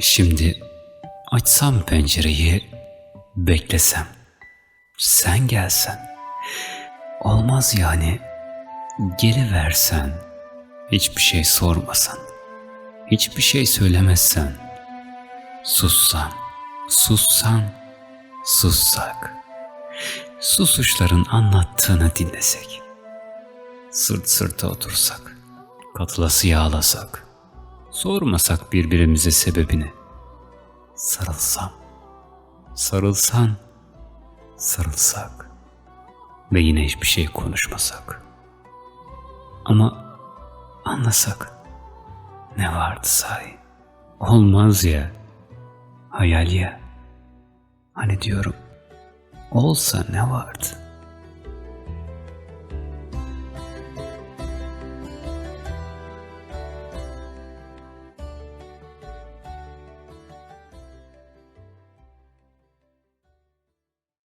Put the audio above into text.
Şimdi açsam pencereyi, beklesem, sen gelsen. Olmaz yani. Geliversen, hiçbir şey sormasan, hiçbir şey söylemezsen, sussan, sussan, sussak, susuşların anlattığını dinlesek, sırt sırta otursak, katılası yağlasak, sormasak birbirimize sebebini, sarılsam, sarılsan, sarılsak ve yine hiçbir şey konuşmasak. Ama anlasak ne vardı sahi? Olmaz ya. Hayal ya. Hani diyorum olsa ne vardı?